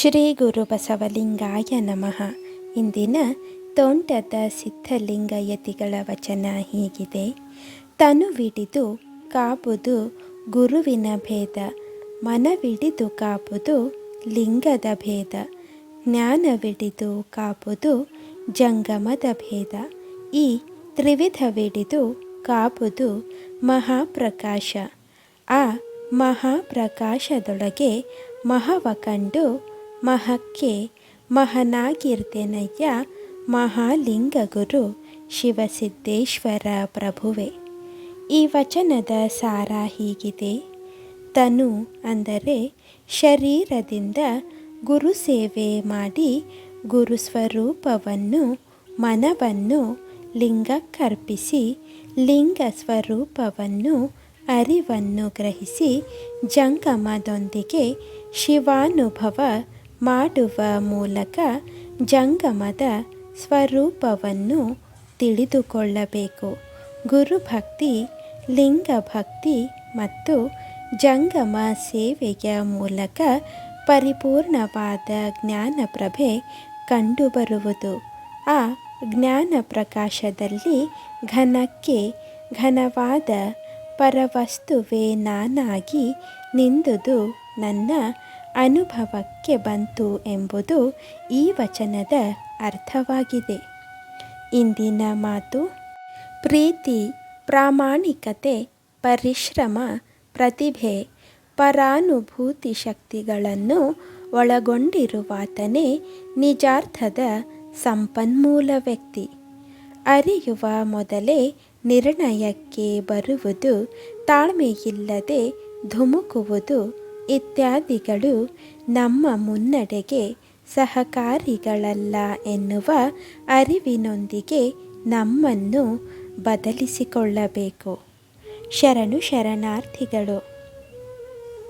ಶ್ರೀ ಗುರು ಬಸವಲಿಂಗಾಯ ನಮಃ. ಇಂದಿನ ತೋಂಟದ ಸಿದ್ಧಲಿಂಗಯತಿಗಳ ವಚನ ಹೀಗಿದೆ. ತನುವಿಡಿದು ಕಾಪುದು ಗುರುವಿನ ಭೇದ, ಮನವಿಡಿದು ಕಾಪುದು ಲಿಂಗದ ಭೇದ ಜ್ಞಾನವಿಡಿದು ಕಾಪುದು ಜಂಗಮದ ಭೇದ, ಈ ತ್ರಿವಿಧವಿಡಿದು ಕಾಪುದು ಮಹಾಪ್ರಕಾಶ, ಆ ಮಹಾಪ್ರಕಾಶದೊಳಗೆ ಮಹವ ಕಂಡು ಮಹಕ್ಕೆ ಮಹನಾಗಿರ್ತೆನಯ್ಯ ಮಹಾಲಿಂಗ ಗುರು ಶಿವಸಿದ್ದೇಶ್ವರ ಪ್ರಭುವೆ. ಈ ವಚನದ ಸಾರ ಹೀಗಿದೆ. ತನು ಅಂದರೆ ಶರೀರದಿಂದ ಗುರು ಸೇವೆ ಮಾಡಿ ಗುರು ಸ್ವರೂಪವನ್ನು, ಮನವನ್ನು ಲಿಂಗಕ್ಕರ್ಪಿಸಿ ಲಿಂಗ ಸ್ವರೂಪವನ್ನು, ಅರಿವನ್ನು ಗ್ರಹಿಸಿ ಜಂಗಮದೊಂದಿಗೆ ಶಿವಾನುಭವ ಮಾಡುವ ಮೂಲಕ ಜಂಗಮದ ಸ್ವರೂಪವನ್ನು ತಿಳಿದುಕೊಳ್ಳಬೇಕು. ಗುರುಭಕ್ತಿ, ಲಿಂಗಭಕ್ತಿ ಮತ್ತು ಜಂಗಮ ಸೇವೆಯ ಮೂಲಕ ಪರಿಪೂರ್ಣವಾದ ಜ್ಞಾನಪ್ರಭೆ ಕಂಡುಬರುವುದು. ಆ ಜ್ಞಾನ ಪ್ರಕಾಶದಲ್ಲಿ ಘನಕ್ಕೆ ಘನವಾದ ಪರವಸ್ತುವೇ ನಾನಾಗಿ ನಿಂದುದು ನನ್ನ ಅನುಭವಕ್ಕೆ ಬಂತು ಎಂಬುದು ಈ ವಚನದ ಅರ್ಥವಾಗಿದೆ. ಇಂದಿನ ಮಾತು, ಪ್ರೀತಿ, ಪ್ರಾಮಾಣಿಕತೆ, ಪರಿಶ್ರಮ, ಪ್ರತಿಭೆ, ಪರಾನುಭೂತಿ ಶಕ್ತಿಗಳನ್ನು ಒಳಗೊಂಡಿರುವಾತನೇ ನಿಜಾರ್ಥದ ಸಂಪನ್ಮೂಲ ವ್ಯಕ್ತಿ. ಅರಿಯುವ ಮೊದಲೇ ನಿರ್ಣಯಕ್ಕೆ ಬರುವುದು ತಾಳ್ಮೆಯಿಲ್ಲದೆ ಧುಮುಕುವುದು ಇತ್ಯಾದಿಗಳು ನಮ್ಮ ಮುನ್ನಡೆಗೆ ಸಹಕಾರಿಗಳಲ್ಲ ಎನ್ನುವ ಅರಿವಿನೊಂದಿಗೆ ನಮ್ಮನ್ನು ಬದಲಿಸಿಕೊಳ್ಳಬೇಕು. ಶರಣು ಶರಣಾರ್ಥಿಗಳು